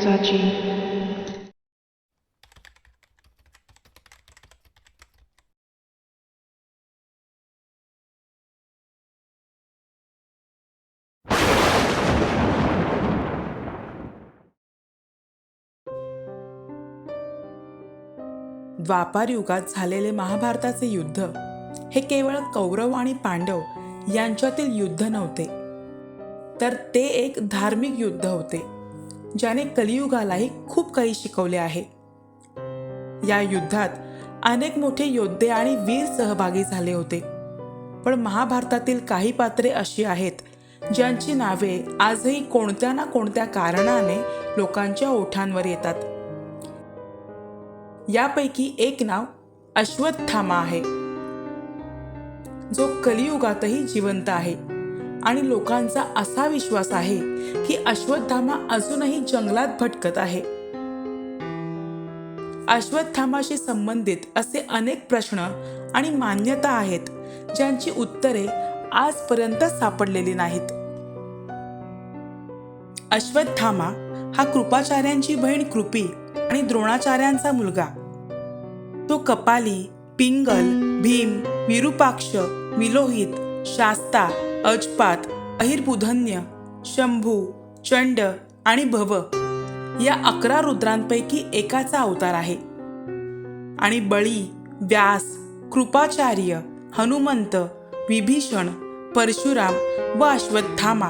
गोष्ट दिवसाची द्वापार युगात झालेले महाभारताचे युद्ध हे केवळ कौरव आणि पांडव यांच्यातील युद्ध नव्हते तर ते एक धार्मिक युद्ध होते. ज्याने कलियुगालाही खूप काही शिकवले आहे. या युद्धात अनेक मोठे योद्धे आणि वीर सहभागी झाले होते. पण महाभारतातील काही पात्रे अशी आहेत ज्यांची नावे आजही कोणत्या ना कोणत्या कारणाने लोकांच्या ओठांवर येतात. यापैकी एक नाव अश्वत्थामा आहे. जो कलियुगातही जिवंत आहे. आणि लोकांचा असा विश्वास आहे की अश्वत्थामा अजूनही जंगलात भटकत आहे. अश्वत्थामाशी संबंधित असे अनेक प्रश्न आणि मान्यता आहेत ज्यांची उत्तरे आजपर्यंत सापडलेली नाहीत. अश्वत्थामा हा कृपाचार्यांची बहीण कृपी आणि द्रोणाचार्यांचा मुलगा. तो कपाली पिंगल भीम विरूपाक्ष विलोहित शास्ता अजपात अहिरबुधन्य शंभू चंड आणि भव या अकरा रुद्रांपैकी एकाचा अवतार आहे. आणि बळी व्यास कृपाचार्य हनुमंत विभीषण परशुराम व अश्वत्थामा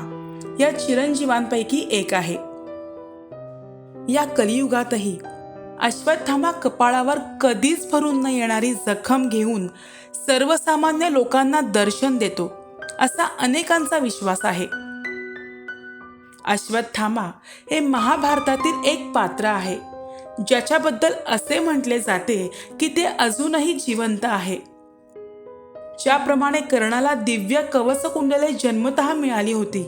या चिरंजीवांपैकी एक आहे. या कलियुगातही अश्वत्थामा कपाळावर कधीच भरून न येणारी जखम घेऊन सर्वसामान्य लोकांना दर्शन देतो. असा अनेकांचा विश्वास आहे. अश्वत्थामा हे महाभारतातील एक पात्र आहे. ज्याच्याबद्दल असे म्हटले जाते की ते अजूनही जिवंत आहे. ज्याप्रमाणे कर्णाला दिव्य कवचकुंडले जन्मतः मिळाली होती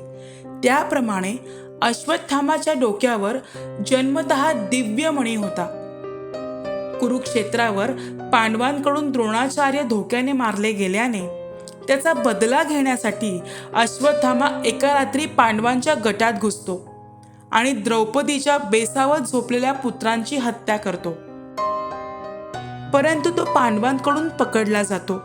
त्याप्रमाणे अश्वत्थामाच्या डोक्यावर जन्मतः दिव्य मणी होता. कुरुक्षेत्रावर पांडवांकडून द्रोणाचार्य धोक्याने मारले गेल्याने त्याचा बदला घेण्यासाठी अश्वत्थामा एका रात्री पांडवांच्या गटात घुसतो आणि द्रौपदीच्या बेसावत झोपलेल्या पुत्रांची हत्या करतो. परंतु तो पांडवांकडून पकडला जातो.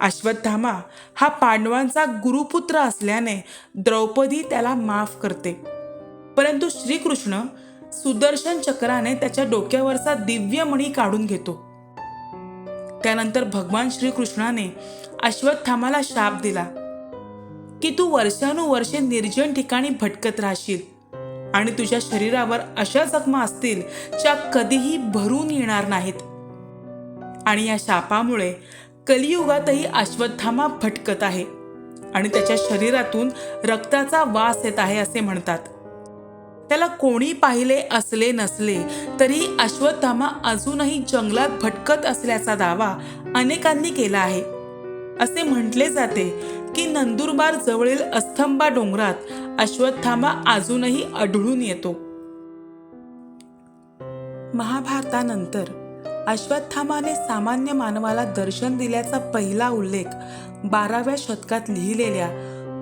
अश्वत्थामा हा पांडवांचा गुरुपुत्र असल्याने द्रौपदी त्याला माफ करते. परंतु श्रीकृष्ण सुदर्शन चक्राने त्याच्या डोक्यावरचा दिव्यमणी काढून घेतो. त्यानंतर भगवान श्रीकृष्णाने अश्वत्थामाला शाप दिला. की तू वर्षानुवर्षे निर्जन ठिकाणी भटकत राहशील आणि तुझ्या शरीरावर अशा जखमा असतील ज्या कधीही भरून येणार नाहीत. आणि या शापामुळे कलियुगातही अश्वत्थामा भटकत आहे आणि त्याच्या शरीरातून रक्ताचा वास येत आहे असे म्हणतात. त्याला कोणी पाहिले असले नसले तरी अश्वत्थामा अजूनही जंगलात भटकत असल्याचा दावा अनेकांनी केला आहे. असे म्हटले जाते की नंदुरबार जवळील अस्थंबा डोंगरात अश्वत्थामा अजूनही आढळून येतो. महाभारतानंतर अश्वत्थामाने सामान्य मानवाला दर्शन दिल्याचा पहिला उल्लेख बाराव्या शतकात लिहिलेल्या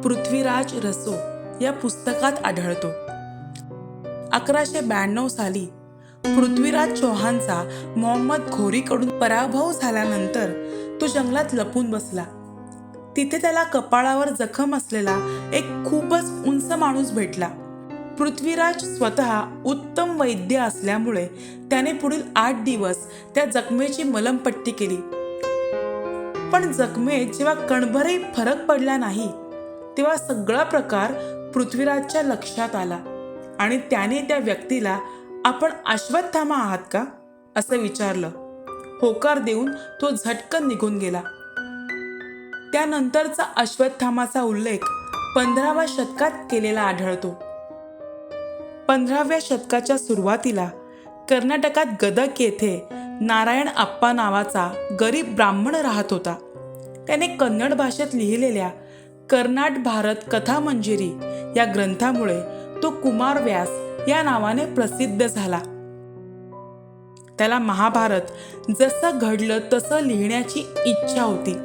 पृथ्वीराज रसो या पुस्तकात आढळतो. अकराशे ब्याण्णव साली पृथ्वीराज चौहानचा मोहम्मद घोरीकडून पराभव झाल्यानंतर तो जंगलात लपून बसला. तिथे त्याला कपाळावर जखम असलेला एक खूपच उंच माणूस भेटला. पृथ्वीराज स्वतः उत्तम वैद्य असल्यामुळे त्याने पुढील आठ दिवस त्या जखमेची मलमपट्टी केली. पण जखमेत जेव्हा कणभरही फरक पडला नाही तेव्हा सगळा प्रकार पृथ्वीराजच्या लक्षात आला. आणि त्याने त्या व्यक्तीला आपण अश्वत्थामा आहात का? असं विचारलं. होकार देऊन तो झटकन निघून गेला. त्यानंतरचा अश्वत्थामाचा उल्लेख पंधराव्या शतकात केलेला आढळतो. पंधराव्या शतकाच्या सुरुवातीला कर्नाटकात गदक येथे नारायण आप्पा नावाचा गरीब ब्राह्मण राहत होता. त्याने कन्नड भाषेत लिहिलेल्या कर्नाट भारत कथा मंजिरी या ग्रंथामुळे तो कुमार व्यास या नावाने प्रसिद्ध झाला. त्याला महाभारत जसं घडलं तसं लिहिण्याची इच्छा होती.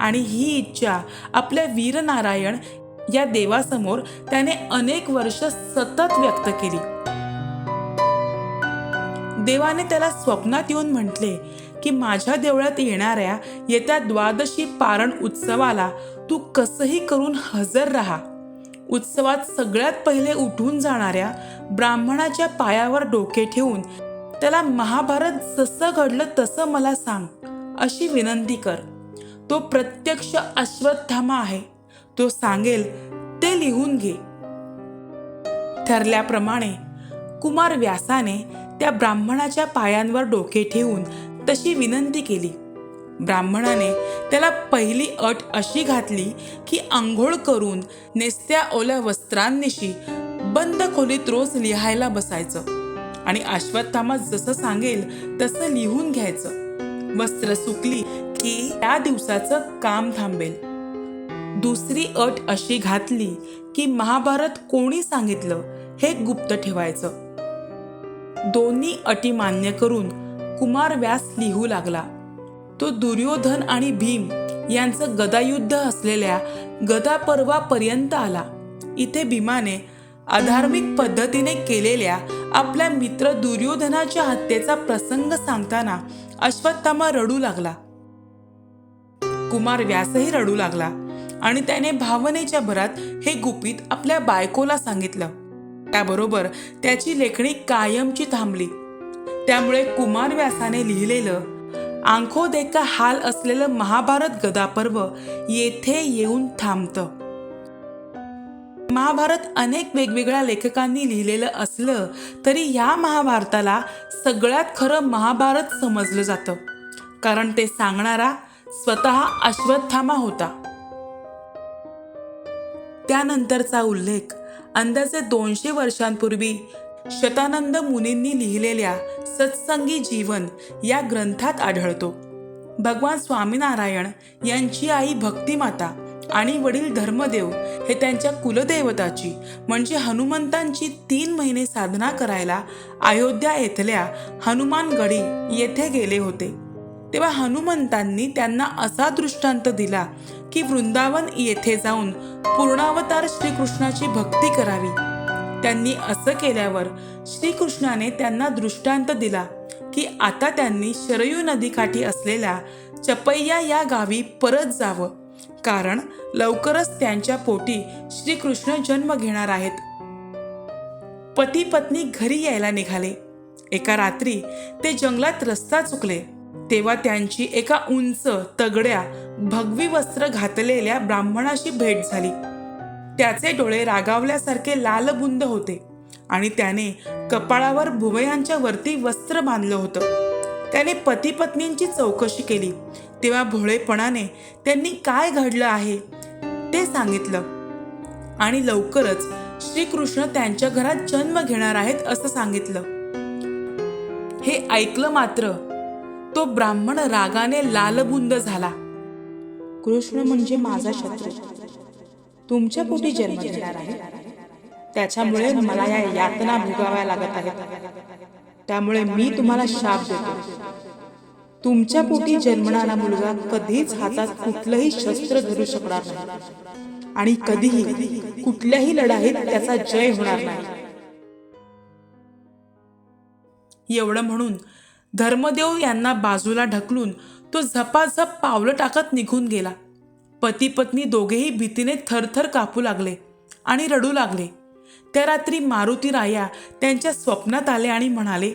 आणि ही इच्छा आपल्या वीरनारायण या देवासमोर त्याने अनेक वर्ष सतत व्यक्त केली. देवाने त्याला स्वप्नात येऊन म्हटले की माझ्या देवळात येणाऱ्या येत्या द्वादशी पारण उत्सवाला तू कसंही करून हजर राहा. उत्सवात सगळ्यात पहिले उठून जाणाऱ्या ब्राह्मणाच्या पायावर डोके ठेवून त्याला महाभारत जसं घडलं तसं मला सांग अशी विनंती कर. तो प्रत्यक्ष अश्वत्थामा आहे. तो सांगेल ते लिहून घे. ठरल्याप्रमाणे कुमार व्यासाने त्या ब्राह्मणाच्या पायांवर डोके ठेवून तशी विनंती केली. ब्राह्मणाने त्याला पहिली अट अशी घातली की आंघोळ करून नेसत्या ओल्या वस्त्रांनिशी बंद खोलीत रोज लिहायला बसायचं. आणि अश्वत्थामा जसं सांगेल तसं लिहून घ्यायचं. वस्त्र सुकली की त्या दिवसाचं काम थांबेल. दुसरी अट अशी घातली की महाभारत कोणी सांगितलं हे गुप्त ठेवायचं. दोन्ही अटी मान्य करून कुमार व्यास लिहू लागला. तो दुर्योधन आणि भीम यांचं गदायुद्ध असलेल्या गदा पर्वापर्यंत आला. इथे भीमाने अधार्मिक पद्धतीने केलेल्या आपल्या मित्र दुर्योधनाच्या हत्येचा प्रसंग सांगताना अश्वत्थामा रडू लागला. कुमार व्यासही रडू लागला आणि त्याने भावनेच्या भरात हे गुपित आपल्या बायकोला सांगितलं. त्याबरोबर त्याची लेखणी कायमची थांबली. त्यामुळे कुमार व्यासाने लिहिलेलं आंखो देखा हाल असलेलं महाभारत गदापर्व येथे येऊन थांबतं. महाभारत अनेक वेगवेगळ्या लेखकांनी लिहिलेलं असलं तरी ह्या महाभारताला सगळ्यात खरं महाभारत समजलं जातं. कारण ते सांगणारा स्वतः अश्वत्थामा होता. त्यानंतरचा उल्लेख अंदाजे दोनशे वर्षांपूर्वी शतानंद मुनींनी लिहिलेल्या सत्संगी जीवन या ग्रंथात आढळतो. भगवान स्वामीनारायण यांची आई भक्तिमाता आणि वडील धर्मदेव हे त्यांच्या कुलदेवताची म्हणजे हनुमंतांची तीन महिने साधना करायला अयोध्या येथल्या हनुमानगडी येथे गेले होते. तेव्हा हनुमंतांनी त्यांना असा दृष्टांत दिला की वृंदावन येथे जाऊन पूर्णावतार श्रीकृष्णाची भक्ती करावी. त्यांनी असं केल्यावर श्रीकृष्णाने त्यांना दृष्टांत दिला की आता त्यांनी शरयू नदीकाठी असलेल्या चपैया या गावी परत जावं. कारण लवकरच त्यांच्या पोटी श्रीकृष्ण जन्म घेणार आहेत. पती पत्नी घरी यायला निघाले. एका रात्री ते जंगलात रस्ता चुकले. तेव्हा त्यांची एका उंच तगड्या भगवी वस्त्र घातलेल्या ब्राह्मणाशी भेट झाली. त्याचे डोळे रागावल्यासारखे लालबुंद होते आणि त्याने कपाळावर भुवयांच्या वरती वस्त्र बांधलं होतं. त्याने पती पत्नींची चौकशी केली. तेव्हा भोळेपणाने त्यांनी काय घडलं आहे ते सांगितलं. आणि लवकरच श्रीकृष्ण त्यांच्या घरात जन्म घेणार आहेत असं सांगितलं. हे ऐकलं मात्र तो ब्राह्मण रागाने लालबुंद झाला. कृष्ण म्हणजे माझा शत्रू. तुमच्या पोटी जन्म घेणार आहे. त्याच्यामुळे मला या यातना भोगाव्या लागत आहेत. त्यामुळे मी तुम्हाला शाप देतो. तुमच्या पोटी जन्मणारा मुलगा कधीच हातात कुठलंही शस्त्र धरू शकणार नाही. आणि कधीही कुठल्याही लढाईत त्याचा जय होणार नाही. एवढं म्हणून धर्मदेव यांना बाजूला ढकलून तो झपाझप पावलं टाकत निघून गेला. पती पत्नी दोघेही भीतीने थरथर कापू लागले आणि रडू लागले. त्या रात्री मारुती राया त्यांच्या स्वप्नात आले आणि म्हणाले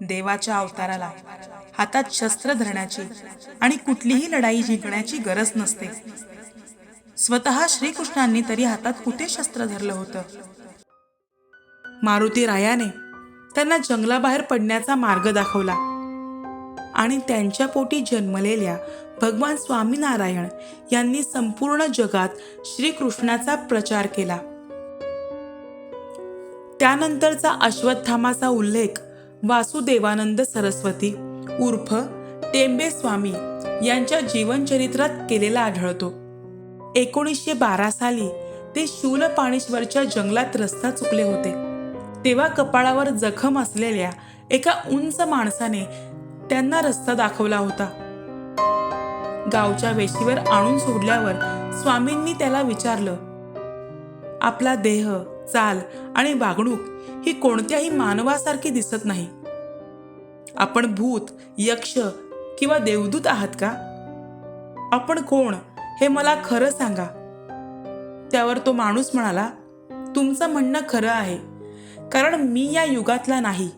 देवाच्या अवताराला हातात शस्त्र धरण्याची आणि कुठलीही लढाई जिंकण्याची गरज नसते. स्वतः श्रीकृष्णांनी तरी हातात कुठे शस्त्र धरलं होतं? मारुती रायाने त्यांना जंगलाबाहेर पडण्याचा मार्ग दाखवला. आणि त्यांच्या पोटी जन्मलेल्या भगवान स्वामीनारायण यांनी संपूर्ण जगात श्रीकृष्णाचा प्रचार केला. त्यानंतरचा अश्वत्थामाचा उल्लेख वासुदेवानंद सरस्वती उर्फ टेंबे स्वामी यांच्या जीवनचरित्रात केलेला आढळतो. एकोणीसशे बारा साली ते शूलपाणेश्वरच्या जंगलात रस्ता चुकले होते. तेव्हा कपाळावर जखम असलेल्या एका उंच माणसाने त्यांना रस्ता दाखवला होता. गावच्या वेशीवर आणून सोडल्यावर स्वामींनी त्याला विचारलं आपला देह चाल आणि वागणूक ही कोणत्याही मानवासारखी दिसत नाही. आपण भूत यक्ष किंवा देवदूत आहात का? आपण कोण हे मला खरं सांगा. त्यावर तो माणूस म्हणाला तुमचं म्हणणं खरं आहे. कारण मी या युगातला नाही.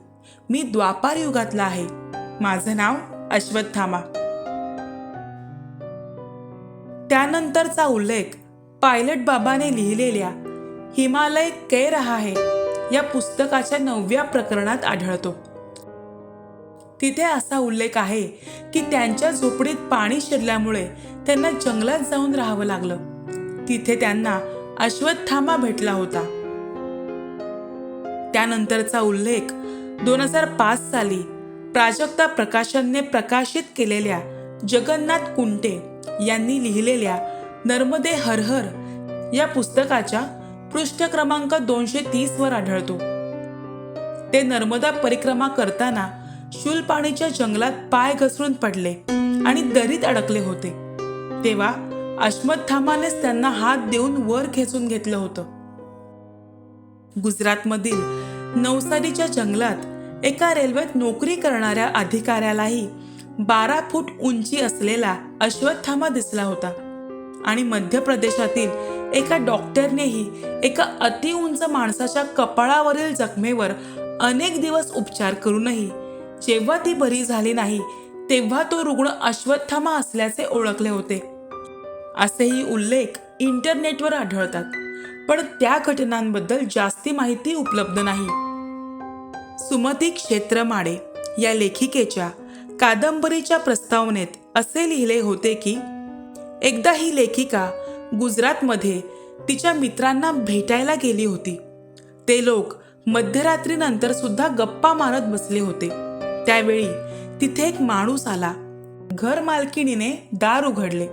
मी द्वापार युगातला आहे. माझं नाव अश्वत्थामा त्यानंतरचा उल्लेख पायलट बाबाने लिहिलेल्या हिमालय कै रहा है या पुस्तकाच्या नवव्या प्रकरणात आढळतो. तिथे असा उल्लेख आहे की त्यांच्या झोपडीत पाणी शिरल्यामुळे त्यांना जंगलात जाऊन राहावं लागलं. तिथे त्यांना अश्वत्थामा भेटला होता. त्यानंतरचा उल्लेख दोन हजार पाच साली प्राजक्ता प्रकाशनने प्रकाशित केलेल्या जगन्नाथ कुंटे यांनी लिहिलेल्या नर्मदे हरहर या पुस्तकाच्या पृष्ठ क्रमांक दोनशे तीस वर आढळतो. ते नर्मदा परिक्रमा करताना शूलपाणीच्या जंगलात पाय घसरून पडले आणि दरीत अडकले होते. तेव्हा अश्मत्थामानेच त्यांना हात देऊन वर खेचून घेतलं होतं. गुजरातमधील नवसारीच्या जंगलात एका रेल्वेत नोकरी करणाऱ्या अधिकाऱ्यालाही बारा फूट उंची असलेला अश्वत्थामा दिसला होता. आणि मध्य प्रदेशातील एका डॉक्टरनेही एका अतिउंच माणसाच्या कपाळावरील जखमेवर अनेक दिवस उपचार करूनही जेव्हा ती बरी झाली नाही तेव्हा तो रुग्ण अश्वत्थामा असल्याचे ओळखले होते. असेही उल्लेख इंटरनेटवर आढळतात. पण त्या घटनांबद्दल जास्ती माहिती उपलब्ध नाही. सुमती क्षेत्रमाडे या लेखिकेच्या कादंबरीच्या प्रस्तावनेत असे लिहिले होते की एकदा ही लेखिका गुजरातमध्ये तिच्या मित्रांना भेटायला गेली होती. ते लोक मध्यरात्रीनंतर सुद्धा गप्पा मारत बसले होते. त्यावेळी तिथे एक माणूस आला. घर मालकिणीने दार उघडले.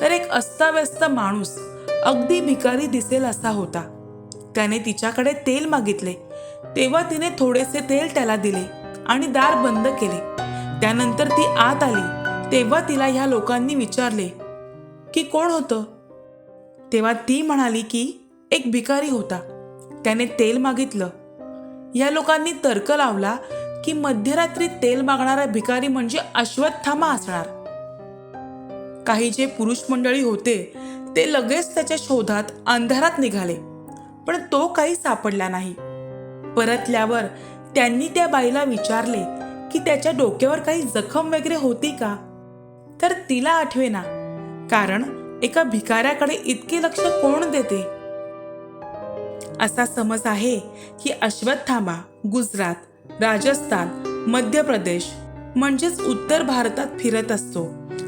तर एक अस्ताव्यस्त माणूस अगदी भिकारी दिसेल असा होता. त्याने तिच्याकडे तेल मागितले. तेव्हा तिने थोडेसे तेल त्याला दिले आणि दार बंद केले. त्यानंतर ती आत आली. तेव्हा तिला ह्या लोकांनी विचारले की कोण होतं? तेव्हा ती म्हणाली की एक भिकारी होता. त्याने तेल मागितलं. या लोकांनी तर्क लावला की मध्यरात्री तेल मागणारा भिकारी म्हणजे अश्वत्थामा असणार. काही जे पुरुष मंडळी होते ते लगेच त्याच्या शोधात अंधारात निघाले. पण तो काही सापडला नाही. परतल्यावर त्यांनी त्या बाईला विचारले की त्याच्या डोक्यावर काही जखम वगैरे होती का? तर तिला आठवेना कारण एका भिकाऱ्याकडे इतके लक्ष कोण देते? असा समज आहे की अश्वत्थामा गुजरात राजस्थान मध्य प्रदेश म्हणजेच उत्तर भारतात फिरत असतो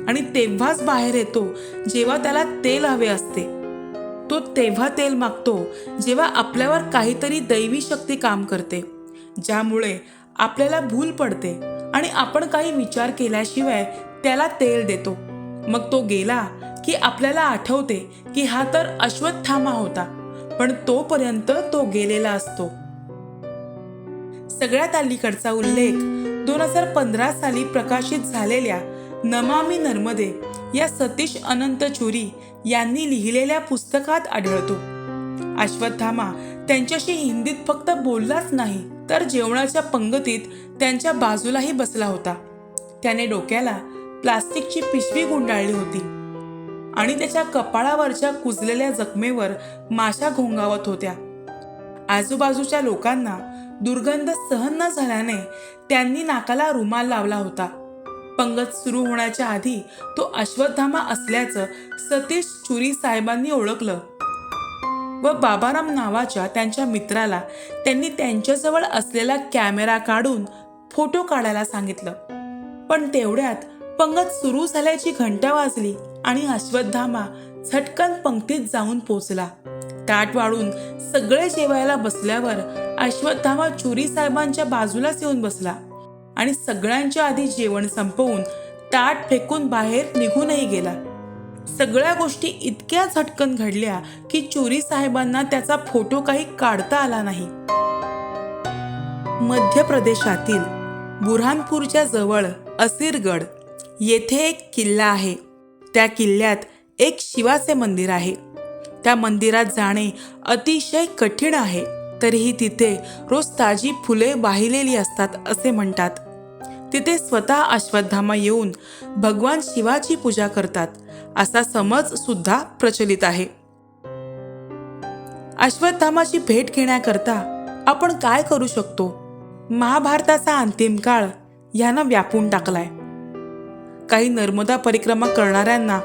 आणि तेव्हाच बाहेर येतो जेव्हा त्याला तेल हवे असते. तो तेव्हा तेल मागतो जेव्हा आपल्यावर काहीतरी दैवी शक्ती काम करते ज्यामुळे आपल्याला भूल पडते आणि आपण काही विचार केल्याशिवाय त्याला तेल देतो. मग तो गेला की आपल्याला आठवते की हा तर अश्वत्थामा होता पण तोपर्यंत तो गेलेला असतो. सगळ्यात अलीकडचा उल्लेख दोन हजार पंधरा साली प्रकाशित झालेल्या नमामी नर्मदे या सतीश अनंत चोरी यांनी लिहिलेल्या पुस्तकात आढळतो. अश्वत्थामा त्यांच्याशी हिंदीत फक्त बोललाच नाही तर जेवणाच्या पंगतीत त्यांच्या बाजूलाही बसला होता. त्याने डोक्याला प्लास्टिकची पिशवी गुंडाळली होती आणि त्याच्या कपाळावरच्या कुजलेल्या जखमेवर माशा घोंगावत होत्या. आजूबाजूच्या लोकांना दुर्गंध सहन न झाल्याने त्यांनी नाकाला रुमाल लावला होता. पंगत सुरू होण्याच्या आधी तो अश्वत्थामा असल्याचं सतीश चुरी साहेबांनी ओळखलं. व बाबाराम नावाच्या त्यांच्या मित्राला त्यांनी त्यांच्याजवळ असलेला कॅमेरा काढून फोटो काढायला सांगितलं. पण तेवढ्यात पंगत सुरू झाल्याची घंटा वाजली आणि अश्वत्थामा झटकन पंक्तीत जाऊन पोचला. ताट वाढून सगळे जेवायला बसल्यावर अश्वत्थामा चुरी साहेबांच्या बाजूलाच येऊन बसला. आणि सगळ्यांच्या आधी जेवण संपवून ताट फेकून बाहेर निघूनही गेला. सगळ्या गोष्टी इतक्या झटकन घडल्या की चोरी साहेबांना त्याचा फोटो काही काढता आला नाही. मध्य प्रदेशातील बुरहानपूरच्या जवळ असीरगड येथे एक किल्ला आहे. त्या किल्ल्यात एक शिवाचे मंदिर आहे. त्या मंदिरात जाणे अतिशय कठीण आहे. तरीही तिथे रोज ताजी फुले वाहिलेली असतात असे म्हणतात. तिथे स्वतः अश्वत्थामा येऊन भगवान शिवाची पूजा करतात असा समज सुद्धा प्रचलित आहे. अश्वत्थामाची भेट घेण्याकरता आपण काय करू शकतो? महाभारताचा अंतिम काळ यानं व्यापून टाकलाय. काही नर्मदा परिक्रमा करणाऱ्यांना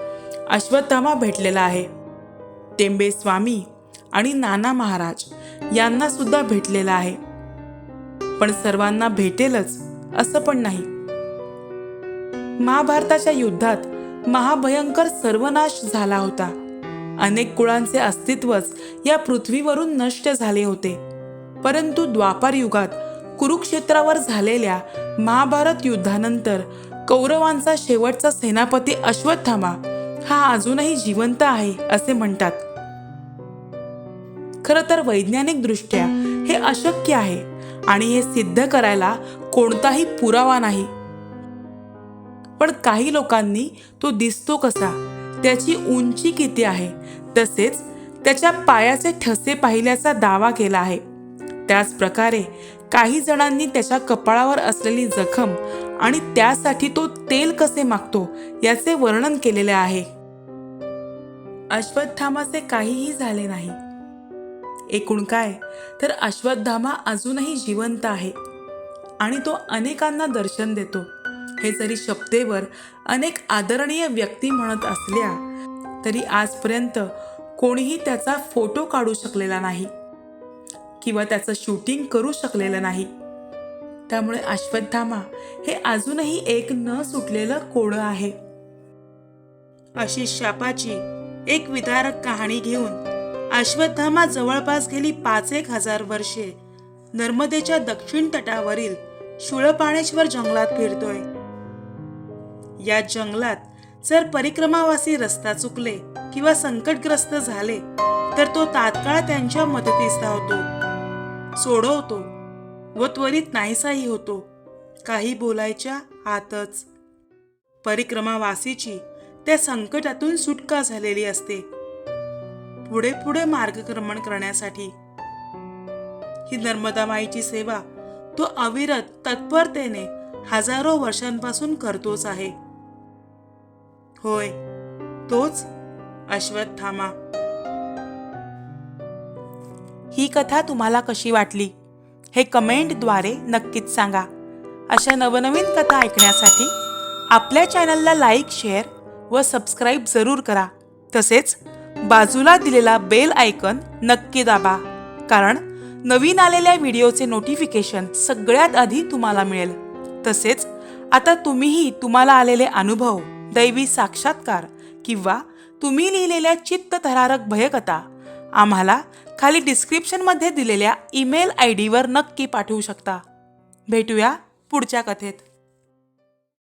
अश्वत्थामा भेटलेला आहे. टेंबे स्वामी आणि नाना महाराज यांना सुद्धा भेटलेला आहे. पण सर्वांना भेटेलच असं पण नाही. महाभारताच्या युद्धात महाभयंकर सर्वनाश झाला होता. अनेक कुळांचे अस्तित्वच या पृथ्वीवरून नष्ट झाले होते. परंतु द्वापार युगात कुरुक्षेत्रावर झालेल्या महाभारत युद्धानंतर कौरवांचा शेवटचा सेनापती अश्वत्थामा हा अजूनही जिवंत आहे असे म्हणतात. खरं तर वैज्ञानिकदृष्ट्या हे अशक्य आहे आणि हे सिद्ध करायला कोणताही पुरावा नाही. पण काही लोकांनी तो दिसतो कसा त्याची उंची किती आहे तसेच त्याच्या पायाचे ठसे पाहिल्याचा दावा केला आहे. त्याच प्रकारे काही जणांनी त्याच्या कपाळावर असलेली जखम आणि त्यासाठी तो तेल कसे मागतो याचे वर्णन केलेले आहे. अश्वत्थामाचे काहीही झाले नाही. एकूण काय? तर अश्वत्थामा अजूनही जिवंत आहे आणि तो अनेकांना दर्शन देतो. हे जरी शब्देवर अनेक आदरणीय व्यक्ती म्हणत असल्या तरी आजपर्यंत कोणीही त्याचा फोटो काढू शकलेला नाही किंवा त्याचं शूटिंग करू शकलेलं नाही. त्यामुळे अश्वत्थामा हे अजूनही एक न सुटलेलं कोडं आहे. अशी शापाची एक विदारक कहाणी घेऊन अश्वत्थामा जवळपास गेली पाच एक हजार वर्षे. नर्मदेच्या दक्षिण तटावरील शुळपाणेश्वर जंगलात फिरतोय. या जंगलात जर परिक्रमावासी रस्ता चुकले किंवा संकटग्रस्त झाले तर तो तात्काळ त्यांच्या मदतीस धावतो. सोडवतो व त्वरित नाहीसाही होतो. काही बोलायच्या आतच. परिक्रमावासीची त्या संकटातून सुटका झालेली असते. पुढे पुढे मार्गक्रमण करण्यासाठी. ही नर्मदा माईची सेवा तो अविरत तत्परतेने हजारो वर्षांपासून करतोच आहे. होय तोच अश्वत्थामा. ही कथा तुम्हाला कशी वाटली? हे कमेंटद्वारे नक्कीच सांगा. अशा नवनवीन कथा ऐकण्यासाठी आपल्या चॅनलला लाईक शेअर व सबस्क्राईब जरूर करा. तसेच बाजूला दिलेला बेल आयकन नक्की दाबा. कारण नवीन आलेल्या व्हिडिओचे नोटिफिकेशन सगळ्यात आधी तुम्हाला मिळेल. तसेच आता तुम्हीही तुम्हाला आलेले अनुभव दैवी साक्षात्कार किंवा तुम्ही लिहिलेल्या चित्तथरारक भयकथा आम्हाला खाली डिस्क्रिप्शनमध्ये दिलेल्या ईमेल आय डीवर नक्की पाठवू शकता. भेटूया पुढच्या कथेत.